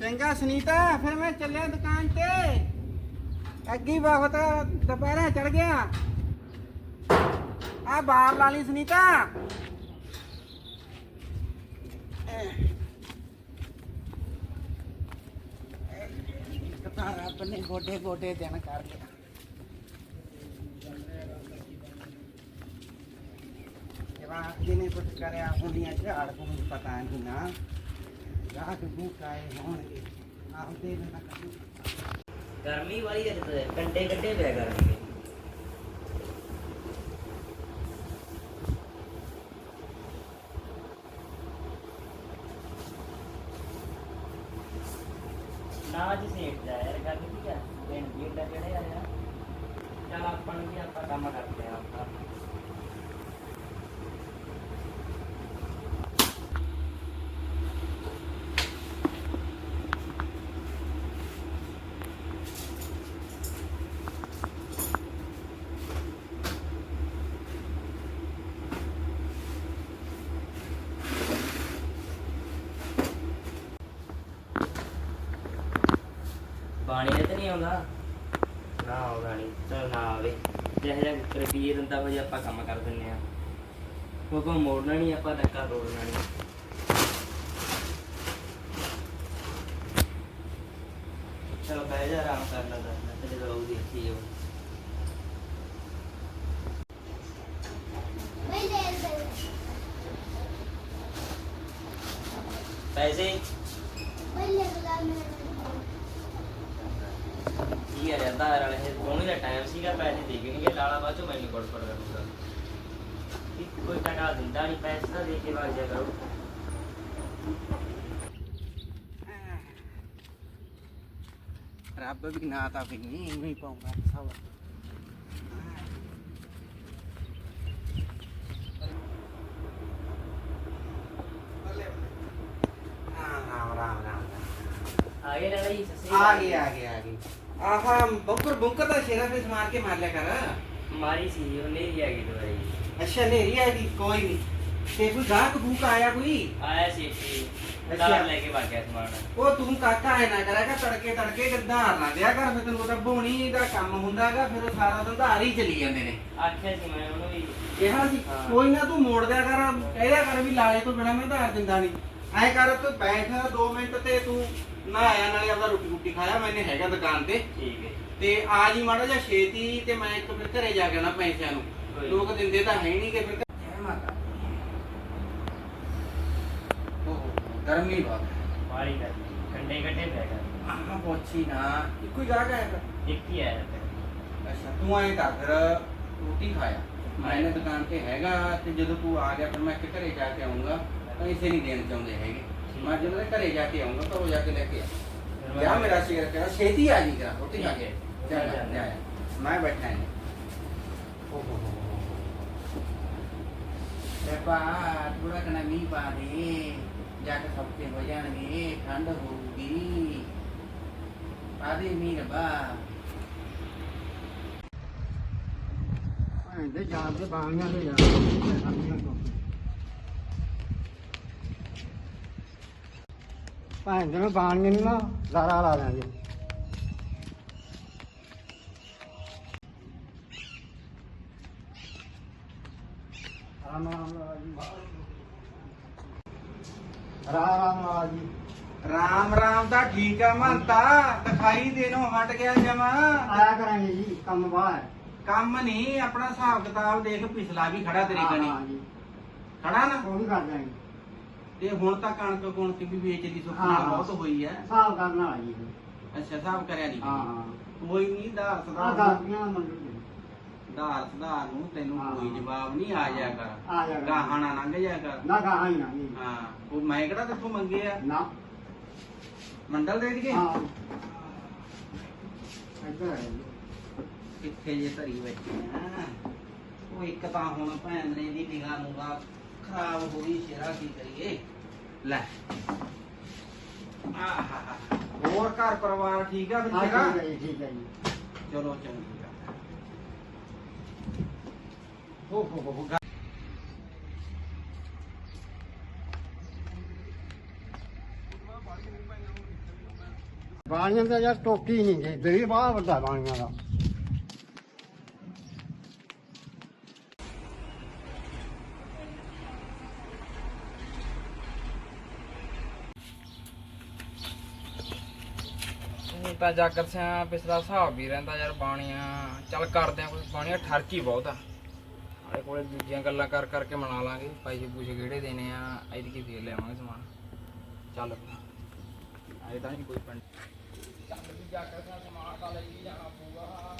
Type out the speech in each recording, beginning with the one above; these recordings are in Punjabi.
ਚੰਗਾ ਸੁਨੀਤਾ, ਫਿਰ ਮੈਂ ਚੱਲਿਆ ਦੁਕਾਨ ਤੇ। ਅੱਗੀ ਬਹੁਤ ਦੁਪਹਿਰਾ ਚੜ ਗਿਆ। ਆ ਬਾਹਰ ਲਾ ਲਈ ਸੁਨੀਤਾ। ਕਤਾ ਰੱਬ ਨੇ ਗੋਡੇ ਗੋਡੇ ਦਿਨ ਕਰ ਲਿਆ। ਜਵਾਬ ਜਿਹਨੇ ਕੁਝ ਕਰਿਆ ਹੁੰਦੀਆਂ ਝਾੜ ਨੂੰ ਪਤਾ ਨਹੀਂ ਨਾ। ਰਾਤ ਨੂੰ ਕਾਏ ਹੋਣਗੇ। ਆਪਦੇ ਨਾ ਗਰਮੀ ਵਾਲੀ ਹੈ ਕੰਡੇ ਕੱਢੇ ਪਿਆ ਗਰਮੀ। ਨਾ ਜੀ ਸੇਠ ਜਾ ਯਾਰ ਗੱਲ ਕੀ ਆ ਦੇਣ ਦੀ ਏਡਾ ਜਿਹੜੇ ਆ ਯਾਰ ਚੱਲ ਆਪਾਂ ਨੂੰ ਵੀ ਆਪਾਂ ਕੰਮ ਕਰਦੇ ਆ ਆਪਣਾ ਬਾਣੀ ਨੇ ਤਾਂ ਨਹੀਂ ਆਉਂਦਾ। ਨਾ ਆਉਂਦਾ ਨਹੀਂ ਚਲ ਨਾ ਆਵੇ। ਜਿਹੇ ਜਿਹਾ ਰੁਪਈਏ ਦਿੰਦਾ ਭਾਈ ਆਪਾਂ ਕੰਮ ਕਰ ਦਿੰਨੇ ਆ। ਉਹ ਕੋ ਮੋੜਨਾ ਨਹੀਂ ਆਪਾਂ ਧੱਕਾ ਤੋੜਨਾ ਨਹੀਂ ਚਲੋ ਬਹਿ ਜਾ, ਆਰਾਮ ਕਰ ਲੈ ਦਸ ਜਦੋਂ ਆਉਗੀ ਅੱਛੀ ਜੋ ਪੈਸੇ ਕੀ ਆ ਜਾਂਦਾ ਯਾਰ ਵਾਲੇ ਇਹ ਸੋਹਣੀ ਦਾ ਟਾਈਮ ਸੀਗਾ ਪੈਸੇ ਦੇ ਕੇ ਨਹੀਂ ਲਾਲਾ ਬਾਅਦ ਚੋਂ ਮੈਨੂੰ ਕੋਲ ਪਰ ਕਰੂਗਾ ਇੱਕ ਕੋਈ ਟਕਾ ਦਿੰਦਾ ਨਹੀਂ ਪੈਸੇ ਤਾਂ ਦੇ ਕੇ ਵਗ ਜਾ ਕਰੋ। ਰੱਬ ਵੀ ਨਾ ਤਾਂ ਵੀ ਨਹੀਂ ਇਵੇਂ ਹੀ ਪਾਉਂਦਾ ਸਭ। ਰਾਮ ਰਾਮ ਰਾਮ। ਆ ਗਏ। ਆਹਾ ਬੰਕਰ ਬੰਕਰ ਦਾ ਸ਼ੇਰਾ ਫੇਸ ਮਾਰ ਕੇ ਮਾਰ ਲਿਆ ਕਰ। ਮਾਰੀ ਸੀ ਉਹ ਗਈ ਦੁਬਾਰਾ। ਜੀ ਅੱਛਾ ਨੇਰੀ ਆ ਗਈ ਕੋਈ ਨਹੀਂ ਤੇ ਕੋਈ ਗਾਹਕ ਭੂਕ ਆਇਆ ਕੋਈ? ਆਇਆ ਸੀ ਅੱਛਾ। ਦਾਲ ਲੈ ਕੇ ਵਗ ਗਿਆ ਸਮਾਨ। ਉਹ ਤੂੰ ਕਾਕਾ ਐ ਨਾ ਕਰਿਆ ਕਰ ਤੜਕੇ ਤੜਕੇ ਗੰਧਾਰ ਨਾ ਦਿਆ ਕਰ। ਫਿਰ ਤੈਨੂੰ ਪਤਾ ਬੋਣੀ ਦਾ ਕੰਮ ਹੁੰਦਾਗਾ ਫਿਰ ਉਹ ਸਾਰਾ ਦਿਨ ਧਾਰ ਹੀ ਚਲੀ ਜਾਂਦੇ ਨੇ। ਆਖਿਆ ਸੀ ਮੈਂ ਉਹਨੂੰ ਵੀ। ਕਿਹਾ ਸੀ ਹਾਂ। ਕੋਈ ਨਾ ਤੂੰ ਮੋੜ ਦਿਆ ਕਰ ਕਹਿਆ ਕਰ ਵੀ ਲਾਲੇ ਤੋਂ ਬਿਨਾ ਮੈਂ ਧਾਰ ਦਿੰਦਾ ਨਹੀਂ ਐ ਕਰ ਤੂੰ ਬੈਠ 2 ਮਿੰਟ ਤੇ ਤੂੰ ਨਹਾਇਆ ਨਾਲੇ ਆਪਦਾ ਰੋਟੀ ਰੋਟੀ ਖਾਇਆ ਮੈਨੇ ਹੈਗਾ ਦੁਕਾਨ ਤੇ। ਠੀਕ ਹੈ ਤੇ ਆ ਜੀ ਮਾੜਾ ਜਿਹਾ ਛੇਤੀ ਤੇ ਮੈਂ ਇੱਕ ਫਿਰ ਘਰੇ ਜਾ ਕੇ ਨਾ ਪੈਸਿਆਂ ਨੂੰ। ਲੋਕ ਦਿੰਦੇ ਤਾਂ ਹੈ ਨਹੀਂ ਕਿ ਫਿਰ ਜੈ ਮਾਤਾ ਓਹ ਗਰਮੀ ਬਹੁਤ ਮਾਰੀ ਕਰ ਕੰਡੇ ਕੱਢੇ ਪਿਆ ਕਰ ਆਹ ਪੋਛੀ ਨਾ ਇੱਕੋ ਹੀ ਗਾਹਕ ਆਇਆ। ਇੱਕ ਹੀ ਆਇਆ ਫਿਰ ਅੱਛਾ ਤੂੰ ਐਂ ਕਰ ਫਿਰ ਰੋਟੀ ਖਾਇਆ। ਮੈਨੇ ਦੁਕਾਨ ਤੇ ਹੈਗਾ ਤੇ ਜਦੋਂ ਤੂੰ ਆ ਗਿਆ ਫਿਰ ਮੈਂ ਇੱਕ ਘਰੇ ਜਾ ਕੇ ਆਉਂਗਾ ਪੈਸੇ ਨਹੀਂ ਦੇਣ ਚਾਹੁੰਦੇ ਹੈਗੇ। ਮੈਂ ਜਦੋਂ ਘਰੇ ਜਾ ਕੇ ਆਉਂਗਾ ਤਾਂ ਉਹ ਜਾ ਕੇ ਲੈ ਕੇ ਆ। ਕਿਆ ਮੇਰਾ ਸ਼ੇਰ ਕਿਹਾ ਛੇਤੀ ਆ ਜੀ ਕਰਾ ਰੋਟੀ ਖਾ ਕੇ ਜਾ। ਜਾ, ਜਾ, ਜਾ। ਮੈਂ ਬੈਠਾ ਹਾਂ ਓ ਹੋ ਹੋ ਤੇ ਪਾ ਥੋੜਾ ਕਣਾ ਮੀਂਹ ਪਾ ਦੇ। ਜਾ ਕੇ ਸਭ ਤੇ ਹੋ ਜਾਣਗੇ ਠੰਡ ਹੋਊਗੀ। ਪਾ ਦੇ ਮੀਂਹ ਰੱਬਾ। ਇਹਦੇ ਜਾਨ ਤੇ ਬਾਣੀਆਂ ਦੇ ਜਾ। ਭਾਂਦੇ ਨੂੰ ਬਾਣੀਆਂ ਨੂੰ ਨਾ ਜ਼ਾਰਾ ਲਾ ਦਾਂਗੇ ਰਾਮ ਰਾਮ ਜੀ। ਰਾਮ ਰਾਮ ਲਾਲਾ ਜੀ। ਰਾਮ ਰਾਮ ਦਾ ਠੀਕ ਆ ਮੰਤਾ ਦਿਖਾਈ ਦੇਣੋਂ ਹਟ ਗਿਆ ਜਮਾ। ਆਇਆ ਕਰਾਂਗੇ ਜੀ ਕੰਮ ਬਾਹਰ। ਕੰਮ ਨਹੀਂ ਆਪਣਾ ਹਿਸਾਬ ਕਿਤਾਬ ਦੇਖ ਪਿਛਲਾ ਵੀ ਖੜਾ ਤੇਰੇ ਹਾਂ, ਕਣੀ ਹਾਂ ਜੀ। ਖੜਾ ਨਾ? ਉਹ ਵੀ ਕਰ ਦਾਂਗੇ ਤੇ ਹੁਣ ਤਾਂ ਕਣਕ ਕੁਣਕ ਵੀ ਸੁੱਕਣਾ ਹਾਂ, ਹਾਂ। ਬਹੁਤ ਹੋਈ ਐ ਹਿਸਾਬ ਕਰਨ ਵਾਲਾ ਜੀ ਅੱਛਾ ਹਿਸਾਬ ਕਰਿਆ ਨਹੀਂ। ਹਾਂ। ਹਾਂ ਕੋਈ ਨਹੀਂ ਧਾਰ ਆ ਸਦਾ ਗਾਰਦੀਆਂ ਮੰਡੀ ਦੇ ਧਾਰ ਸਦਾ ਨੂੰ ਤੈਨੂੰ ਹਾਂ, ਕੋਈ ਹਾਂ। ਜਵਾਬ ਨਹੀਂ ਆ ਜਾਇਆ ਕਰ। ਆ ਜਾ ਗਾਹਾਂ ਨਾ ਲੰਘ ਜਾਇਆ ਕਰ। ਨਾ ਗਾਹਾਂ ਹੀ ਨਾ ਜੀ ਹਾਂ ਉਹ ਮੈਂ ਕਿਹੜਾ ਤੇਥੋਂ ਮੰਗੇ ਆ? ਨਾ। ਮੰਡਲ ਦੇ ਦਈਏ? ਹਾਂ। ਇੱਧਰ ਜੀ ਕਿੱਥੇ ਜੇ ਧਰੀ ਬੈਠੇ ਆ? ਉਹ ਇੱਕ ਤਾਂ ਹੁਣ ਭੈਣ ਨੇ ਦੀ ਨਿਗਾਹ ਨੂੰ ਖਰਾਬ ਹੋ ਗਈ ਸ਼ੇਰਾ ਕੀ ਕਰੀਏ ਲੈ ਆਹਾ ਹੋਰ ਘਰ ਪਰਿਵਾਰ ਠੀਕ ਆ ਫਿਰ ਹਾਂ ਤੇਰਾ ਠੀਕ ਹੈ ਜੀ ਠੀਕ ਹੈ ਜੀ ਚਲੋ ਚੰਗੀ ਗੱਲ ਹੈ। ਹੋ ਹੋ ਹੋ ਹੋ ਗਾ- ਬਾਣੀਆਂ ਦਾ ਯਾਰ ਟੋਕੀ ਨਹੀਂ ਗਈ ਦਰੀ ਬਾਹ ਵੱਡਾ ਬਾਣੀਆਂ ਦਾ ਹੁਣ ਤਾਂ ਜਾਗਰ ਸਿਆ, ਪਿਛਲਾ ਹਿਸਾਬ ਵੀ ਰਹਿੰਦਾ ਯਾਰ ਬਾਣੀਆਂ। ਚੱਲ ਕਰਦੇ ਆ ਕੋਈ ਬਾਣੀਆਂ, ਠਰਕੀ ਬਹੁਤ ਆ। ਆਲੇ ਕੋਲੇ ਦੂਜੀਆਂ ਗੱਲਾਂ ਕਰ ਕਰਕੇ ਮਨਾ ਲਾਂਗੇ ਪੈਸੇ ਪੂਸੇ ਕਿਹੜੇ ਦੇਣੇ ਆ, ਐਤਕੀ ਫੇਰ ਲਿਆਵਾਂਗੇ ਸਮਾਨ। ਚੱਲ। ਆਏ ਤਾਂ ਨਹੀਂ ਕੋਈ ਪਿੰਡ। ਚੱਲ ਵੀ ਜਾਗਰ ਸਿਆ, ਸਮਾਨ ਤਾਂ ਲੈ ਹੀ ਜਾਣਾ ਪਊਗਾ।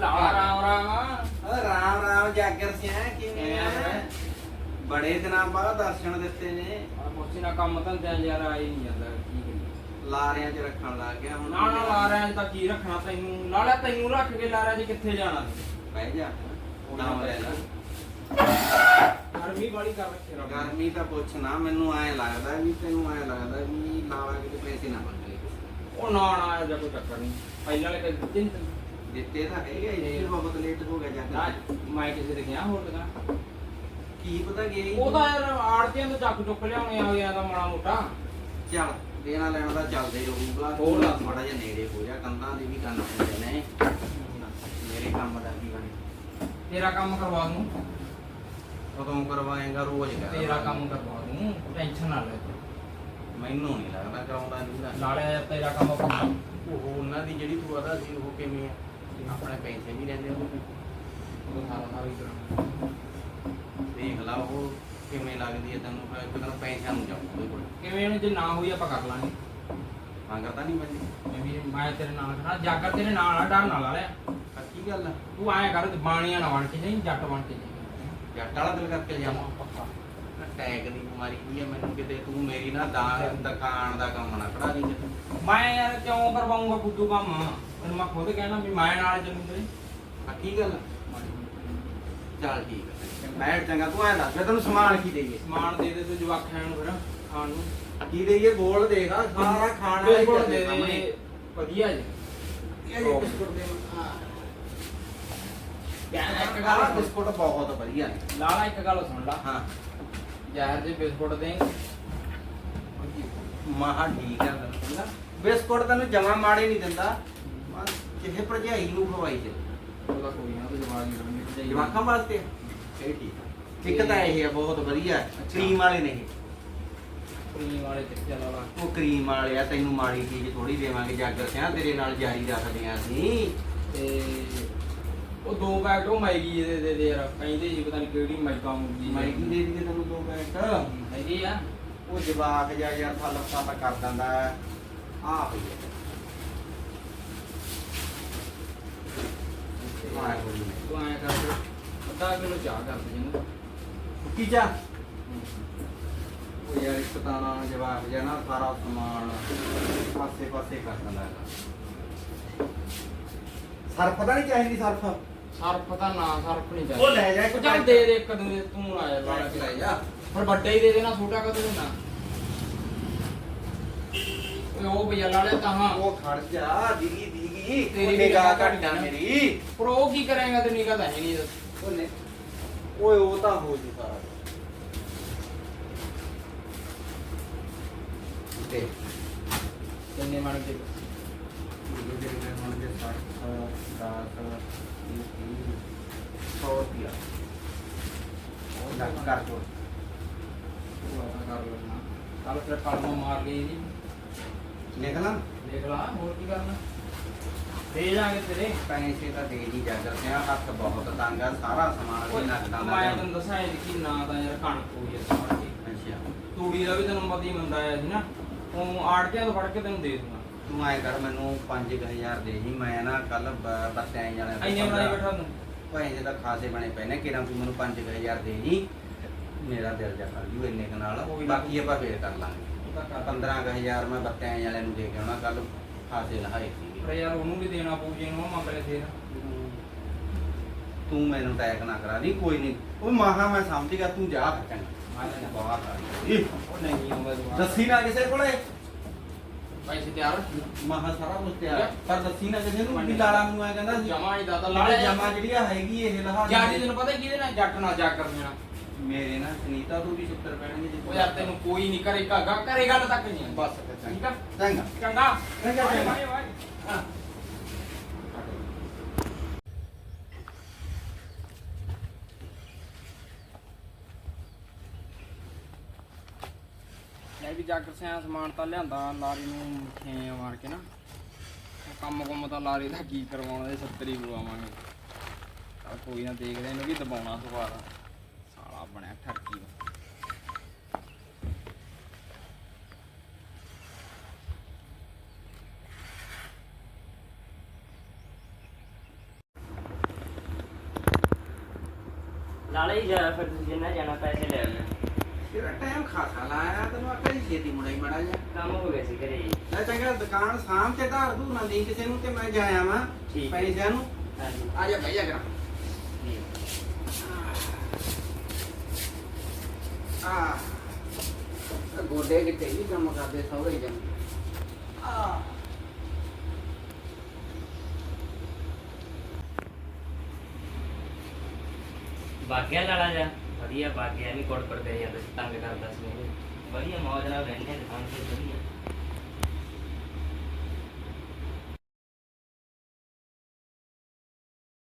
ਰਾਮ ਕਿਵੇਂ ਆ? ਬੜੇ ਦਿਨਾਂ ਬਾਅਦ ਦਰਸ਼ਨ ਦਿੱਤੇ ਨੇ। ਪੁੱਛੀ ਨਾ ਕੰਮ ਧੰਦਿਆਂ 'ਚ ਯਾਰ ਆਈ ਨਹੀਂ ਜਾਂਦਾ ਕੀ ਕਰੀਏ? ਲਾਰਿਆਂ 'ਚ ਰੱਖਣ ਲੱਗ ਗਿਆ ਹੁਣ। ਨਾ ਨਾ ਲਾ ਰਿਆਂ ਤਾਂ ਕੀ ਰੱਖਣਾ ਤੈਨੂੰ? ਲਾਲਾ ਤੈਨੂੰ ਰੱਖ ਕੇ ਲਾ ਰਿਆਂ ਜੀ ਕਿੱਥੇ ਜਾਣਾ ਤੂੰ? ਬਹਿ ਜਾ। ਨਾਮ ਲੈ ਲੈ। ਗਰਮੀ ਵਾਲੀ ਕਰ ਰੱਖੇ ਰੱਬ ਨੇ। ਗਰਮੀ ਤਾਂ ਪੁੱਛ ਨਾ ਮੈਨੂੰ ਐ ਲੱਗਦਾ ਵੀ ਤੈਨੂੰ ਐ ਲੱਗਦਾ ਵੀ ਲਾਵਾ ਕਿਤੇ ਪੈਸੇ ਨਾ ਮੰਗੇ। ਉਹ ਨਾ ਨਾ ਇਹੋ ਜਿਹਾ ਕੋਈ ਚੱਕਰ ਨਹੀਂ ਪਹਿਲਾਂ ਵਾਲੇ ਨਹੀਂ ਤੈਨੂੰ। ਦਿੱਤੇ ਤਾਂ ਹੈਗੇ ਇਹ ਬਹੁਤ ਲੇਟ ਹੋ ਗਿਆ ਨਾ ਜਾਗਰ ਮੈਂ ਕਿਸੇ ਦੇ ਗਿਆ ਹੋਰ ਲਗਾ ਕੀ ਪਤਾ ਗਈ ਉਹ ਤਾਂ ਯਾਰ ਆੜਤੀਆਂ ਤੋਂ ਚੱਕ ਚੁੱਕ ਲਿਆਉਣੇ ਆ ਗਿਆ ਤਾਂ ਮਾੜਾ ਮੋਟਾ। ਚੱਲ ਦੇਣਾ ਲੈਣਾ ਤਾਂ ਚੱਲਦਾ ਹੀ ਰਹੂਗਾ ਹੋਰ ਦੱਸ। ਮਾੜਾ ਜਿਹਾ ਨੇੜੇ ਹੋ ਜਾ ਕੰਧਾਂ ਦੇ ਵੀ ਕੰਨ ਹੁੰਦੇ ਨੇ। ਮੇਰੇ ਕੰਮ ਦਾ ਕੀ ਬਣੇ? ਤੇਰਾ ਕੰਮ ਕਰਵਾ ਦੂੰ। ਕਦੋਂ ਕਰਵਾਏਗਾ ਰੋਜ਼ ਕਰ ਤੇਰਾ ਕੰਮ ਕਰਵਾ ਦੂੰ ਟੈਨਸ਼ਨ ਨਾ ਲੈ। ਤੂੰ। ਮੈਨੂੰ ਨਹੀਂ ਲੱਗਦਾ ਕਰਾਉਂਦਾ ਨਹੀਂ ਨਾਲੇ ਤੇਰਾ ਕੰਮ ਪੱਕਾ ਉਹ ਉਹਨਾਂ ਦੀ ਜਿਹੜੀ ਤੂੰ ਆਦਾ ਸੀ ਉਹ ਕਿਵੇਂ ਆ? ਆਪਣੇ ਪੈਸੇ ਵੀ ਰਹਿੰਦੇ ਉਹ ਉਹ ਸਾਰਾ ਸਾਰਾ ਹੀ ਕਰਾਂਗਾ ਦੇਖ ਲਾ ਉਹ ਕਿਵੇਂ ਲੱਗਦੀ ਹੈ ਤੈਨੂੰ ਫਿਰ ਇੱਕ ਦਿਨ ਪੈਸਿਆਂ ਨੂੰ ਜਾਊ ਉਹਦੇ ਕੋਲ। ਕਿਵੇਂ ਇਹਨੂੰ ਜੇ ਨਾ ਹੋਈ ਆਪਾਂ ਕਰ ਲਾਂਗੇ। ਮੰਗਦਾ ਨਹੀਂ ਬੰਦੇ ਮੈਂ ਵੀ ਮੈਂ ਤੇਰੇ ਨਾਲ ਖੜਾ ਜਾਗਰ ਤੇਰੇ ਨਾਲ ਆ ਡਰ ਨਾ ਲਾ ਲਿਆ ਪੱਕੀ ਗੱਲ ਆ? ਤੂੰ ਐਂ ਕਰ ਬਾਣੀਆਂ ਨਾ ਬਣ ਕੇ ਜਾਈਂ ਜੱਟ ਬਣ ਕੇ ਜਾਈਂ। ਜੱਟ ਵਾਲਾ ਦਿਲ ਕਰਕੇ ਜਾਵਾਂ ਪੱਕਾ। ਟੈਗ ਦੀ ਬਿਮਾਰੀ ਕੀ ਹੈ ਮੈਨੂੰ ਕਿਤੇ ਤੂੰ ਮੇਰੀ ਨਾ ਦਾ ਦੁਕਾਨ ਦਾ ਕੰਮ ਨਾ ਖੜਾ ਦੀ ਮੈਂ ਯਾਰ ਕਿਉਂ ਕਰਵਾਉਂਗਾ ਬੁੱਧੂ ਕੰਮ? ਮੈਨੂੰ ਮੈਂ ਖੁਦ ਕਹਿਣਾ ਵੀ ਮੈਂ ਨਾਲ ਚੱਲੂ ਤੇਰੇ। ਪੱਕੀ ਗੱਲ ਆ? ਚੱਲ ਠੀਕ ਹੈ ਬੈਠ ਚੰਗਾ ਤੂੰ ਐਂ ਦੱਸ ਮੈਂ ਤੈਨੂੰ ਸਮਾਨ ਕੀ ਦੇਈਏ? ਸਮਾਨ ਦੇ ਦੇ ਤੂੰ ਜਵਾਖਾਂ ਨੂੰ ਫਿਰ ਖਾਣ ਨੂੰ। ਕੀ ਦੇਈਏ? ਬੋਲ ਦੇਗਾ ਸਾਰਾ ਖਾਣਾ ਹੀ ਬਿਸਕੁਟ ਦੇ। ਦੇ ਵਧੀਆ ਜੀ। ਇਹ ਜੀ ਬਿਸਕੁਟ ਦੇ ਯਾਰ ਇੱਕ ਆਹ ਗੱਲ ਬਿਸਕੁਟ ਬਹੁਤ ਵਧੀਆ ਨੇ। ਲਾਲਾ ਇੱਕ ਗੱਲ ਸੁਣ ਲਾ। ਹਾਂ। ਜ਼ਹਿਰ ਦੇ ਬਿਸਕੁਟ ਦੇ। ਮਹਾ ਠੀਕ ਆ। ਫਿਰ ਬਿਸਕੁਟ ਤੈਨੂੰ ਜਮਾ ਮਾੜੇ ਨਹੀਂ ਦਿੰਦਾ। ਕਿਸੇ ਭਰਜਾਈ ਨੂੰ ਖਵਾਈ ਤੇ ਉਹਦਾ ਕੋਈ ਨਾ ਤੇ ਜਵਾਬ ਨਹੀਂ ਦੇਣਗੇ ਜਵਾਕਾਂ ਵਾਸਤੇ ਇਹ ਠੀਕ ਆ ਇੱਕ ਤਾਂ ਇਹ ਆ ਬਹੁਤ ਵਧੀਆ ਕਰੀਮ ਵਾਲੇ ਨੇ ਇਹ ਕਰੀਮ ਵਾਲੇ ਕਿੱਥੇ ਲਾਲਾ ਉਹ ਕਰੀਮ ਵਾਲੇ ਆ ਤੈਨੂੰ ਮਾੜੀ ਚੀਜ਼ ਥੋੜੀ ਦੇਵਾਂਗੇ ਜਾਗਰ ਸਿਆ ਤੇਰੇ ਨਾਲ ਜਾਰੀ ਰੱਖਦੇ ਆ ਅਸੀਂ ਤੇ ਉਹ ਦੋ ਪੈਕਟ ਉਹ ਮੈਗੀ ਦੇ ਦੇ ਦੇ ਯਾਰ ਕਹਿੰਦੇ ਸੀ ਪਤਾ ਨਹੀਂ ਕਿਹੜੀ ਮੈਗਾ ਮੁਰਗੀ ਮਾਈਕੀ ਦੇ ਦੀਏ ਤੈਨੂੰ ਦੋ ਪੈਕਟ ਹੈਗੀ ਆ ਉਹ ਜਵਾਕ ਜਾ ਯਾਰ ਫਲ ਫਲ ਕਰ ਦਿੰਦਾ ਆ ਪਈ ਆ ਆਹ ਹੋਈ ਨੇ। ਤੂੰ ਐਂ ਕਰ ਅੱਧਾ ਕਿਲੋ ਚਾਹ ਕਰ ਦੇ ਜਿਹਨੂੰ ਕੀ ਜਾ ਉਹ ਯਾਰ ਇੱਕ ਤਾਂ ਨਾ ਜਵਾਬ ਜਿਹਾ ਨਾ ਸਾਰਾ ਸਮਾਨ ਪਾਸੇ ਪਾਸੇ ਕਰ ਦਿੰਦਾ ਹੈਗਾ। ਸਰਫ ਤਾਂ ਨਹੀਂ ਚਾਹੀਦੀ ਸਰਫ? ਸਰਫ ਤਾਂ ਨਾ ਸਰਫ ਨਹੀਂ ਚਾਹੀਦਾ। ਉਹ ਲੈ ਜਾ ਇੱਕ ਚੱਲ। ਦੇ ਦੇ ਇੱਕ ਦੂਜੇ ਤੂੰ ਆ ਜਾ ਲਾਲਾ ਲੈ ਲੈ ਜਾ। ਪਰ ਵੱਡਾ ਹੀ ਦੇ ਦੇਣਾ ਛੋਟਾ ਕਦੋਂ ਦੇਣਾ? ਉਹ ਭਈਆ ਲਾਲੇ ਤਾਂ ਹਾਂ। ਉਹ ਖੜ ਜਾ ਦੀਗੀ ਦੀਗੀ ਤੇਰੀ ਤੇਰੀ ਨਿਗਾਹ ਨਿਗਾਹ ਘੱਟ ਆ। ਮੇਰੀ? ਪਰ ਉਹ ਕੀ ਕਰੇਗਾ ਤੇ ਨਿਕਾ ਤਾਂ ਹੈ ਨਹੀਂ ਓਏ ਉਹ ਤਾਂ ਹੋ ਜੂ ਸਾਰਾ ਤੇ ਕਿੰਨੇ ਮਣ ਕੇ ਇਹ ਜਿਹੜੇ ਮੈਂ ਹੁਣ ਦੇ। 60 10 20 100 ਰੁਪਿਆ ਉਹ ਲੱਗ ਕਰ ਦੋ। ਕਰ ਲੈਣਾ ਕੱਲ ਫਿਰ ਕਲਮ ਮਾਰ ਲਈ ਜੀ। ਲਿਖ ਲਾਂ ਦੇਖ ਲਾ ਹੋਰ ਕੀ ਕਰਨਾ? ਦੇ ਜਾਾਂਗੇ ਤੇਰੇ। ਪੈਸੇ ਤਾਂ ਦੇ ਦੀ ਜਾਗਰ ਤੇ ਹੱਥ ਬਹੁਤ ਤੰਗ ਆ ਸਾਰਾ ਸਮਾਨ ਵੀ ਨਗਦਾਂ ਦਾ ਮੈਂ ਲਿਆਉਣਾ। ਤੈਨੂੰ ਦੱਸਾਂ ਇਹ ਕਿ ਨਾ ਤਾਂ ਯਾਰ ਕਣਕ ਹੋਈ ਐ ਸਾਡੀ ਅੱਛਾ। ਤੂੜੀ ਦਾ ਵੀ ਤੈਨੂੰ ਮਦੀ ਮੰਦਾ ਆਇਆ ਸੀ ਨਾ। ਉਹ ਆੜਤਿਆਂ ਤੋਂ ਫੜ ਕੇ ਤੈਨੂੰ ਦੇ ਦੂੰਗਾ। ਤੂੰ ਐ ਕਰ ਮੈਨੂੰ 5000 ਦੇ ਜੀ ਮੈਂ ਨਾ ਕੱਲ ਬੱਤਿਆਂ ਜਾਣਾ ਐਨੇ ਬਣਾਈ ਬੈਠਾ ਤੂੰ? ਭਾਈ ਜੇ ਤਾਂ ਖਾਸੇ ਬਣੇ ਪਏ ਨੇ। ਕਿਰਾਂ ਤੂੰ ਮੈਨੂੰ 5000 ਦੇ ਜੀ ਮੇਰਾ ਦਿਲ ਜਾ ਕਰ ਜੂ ਇੰਨੇ ਕੁ ਨਾਲ। ਕੋਈ ਨਾ। ਬਾਕੀ ਆਪਾਂ ਫੇਰ ਕਰ ਲਾਂਗੇ। ਉਹ ਤਾਂ ਕਰ 15000 ਮੈਂ ਬੱਤਿਆਂ ਵਾਲਿਆਂ ਨੂੰ ਦੇ ਕੇ ਆਉਣਾ। ਕੱਲ ਖਾਸੇ ਲਹਾਏ ਪਰ ਯਾਰ ਉਹਨੂੰ ਵੀ ਦੇਣਾ ਪਊ ਜੇ ਨੂੰ ਮੰਗ ਲੈ ਫੇਰ ਤੂੰ ਮੈਨੂੰ ਟੈਕ ਨਾ ਕਰਾ ਦੀ ਕੋਈ ਨਹੀਂ ਉਹ ਮਾਹਾ ਮੈਂ ਸਮਝ ਗਿਆ ਤੂੰ ਜਾ ਫਿਰ ਚੰਗਾ। ਮੈਂ ਤਾਂ ਬਾਹਰ ਆ ਗਈ। ਉਹ ਨਹੀਂ ਆਉਂਦਾ ਦੁਬਾਰਾ। ਦੱਸੀ ਨਾ ਕਿਸੇ ਕੋਲੇ। ਪੈਸੇ ਤਿਆਰ ਮਹਾ ਸਾਰਾ ਕੁਝ ਤਿਆਰ ਪਰ ਦੱਸੀ ਨਾ ਕਿਸੇ ਨੂੰ ਵੀ ਲਾਲਾ ਨੂੰ ਆ ਕਹਿੰਦਾ ਸੀ। ਜਮਾ ਨਹੀਂ ਦਾਦਾ ਲਾਲਾ ਲਾਲੇ ਜਮਾ ਜਿਹੜੀ ਆ ਹੈਗੀ ਇਹ ਲਹਾ ਯਾਰ ਤੈਨੂੰ ਪਤਾ ਕਿਹਦੇ ਨਾਲ ਜੱਟ ਨਾਲ ਜਾ ਕਰ ਦੇਣਾ ਮੇਰੇ ਨਾ ਸੁਨੀਤਾ ਤੋਂ ਵੀ ਛੁੱਤਰ ਪੈਣਗੇ ਜੇ ਉਹ ਯਾਰ ਤੈਨੂੰ ਕੋਈ ਨਹੀਂ ਕਰੇਗਾ ਗਾ ਕਰੇਗਾ ਨਾ ਤੱਕ ਨਹੀਂ ਬਸ ਫਿਰ ਠੀਕ ਆ? ਚੰਗਾ। ਚੰਗਾ। ਚੰਗਾ, ਬਾਏ, ਚੰਗਾ। Bye, bye. ਹਾਂ। ਮੈਂ ਵੀ ਜਾਗਰ ਸਿਆ ਸਮਾਨ ਤਾਂ ਲਿਆਂਦਾ ਲਾਰੀ ਨੂੰ ਖੇ ਮਾਰ ਕੇ ਨਾ। ਉਹ ਕੰਮ ਕੁੰਮ ਤਾਂ ਲਾਰੀ ਦਾ ਕੀ ਕਰਵਾਉਣਾ ਦੇ 70 ਹੀ ਚੱਲ ਕੋਈ ਨਾ ਦੇਖਦੇ ਇਹਨੂੰ ਵੀ ਦਬਾਉਣਾ ਸਵਾਰਾ ਬਣਿਆ ਠਰਕੀ ਦਾ। ਲਾਲੇ ਹੀ ਜਾ ਫਿਰ ਤੁਸੀਂ ਜਿੰਨਾ ਜਾਣਾ ਪੈਸੇ ਲੈ ਆਉਣਾ ਤੇਰਾ ਟਾਈਮ ਖਾਸਾ ਲਾਇਆ ਤੈਨੂੰ ਆਖਿਆ ਸੀ ਛੇਤੀ ਮੁੜਾਈ ਮੜਾ ਜਾ ਕੰਮ ਹੋ ਗਿਆ ਸੀ ਘਰੇ। ਜੀ। ਲੈ ਚੰਗਾ ਦੁਕਾਨ ਸਾਹਮ ਤੇ ਧਾਰ ਦੂ ਨਾ ਦੇ ਕਿਸੇ ਨੂੰ ਤੇ ਮੈਂ ਜਾ ਆਵਾਂ ਠੀਕ। ਪੈਸਿਆਂ ਨੂੰ। ਹਾਂਜੀ। ਆ ਜਾ ਜਾ ਕਰਾਂ ਆ ਗੋਡੇ ਕਿਤੇ ਵੀ ਕੰਮ ਕਰਦੇ ਸਹੁਰੇ ਜਨ ਆ ਬਾਗਿਆ ਲੜਾ ਜਾ। ਵਧੀਆ ਬਾਗਿਆ ਵੀ ਕੋੜ ਕੋੜ ਕਰੀ ਜਾਂਦਾ ਸੀ ਤੰਗ ਕਰਦਾ ਸੀ ਮੈਨੂੰ ਵਧੀਆ ਮੌਜ ਨਾਲ ਰਹਿੰਦੇ ਦੁਕਾਨ ਤੇ ਵਧੀਆ।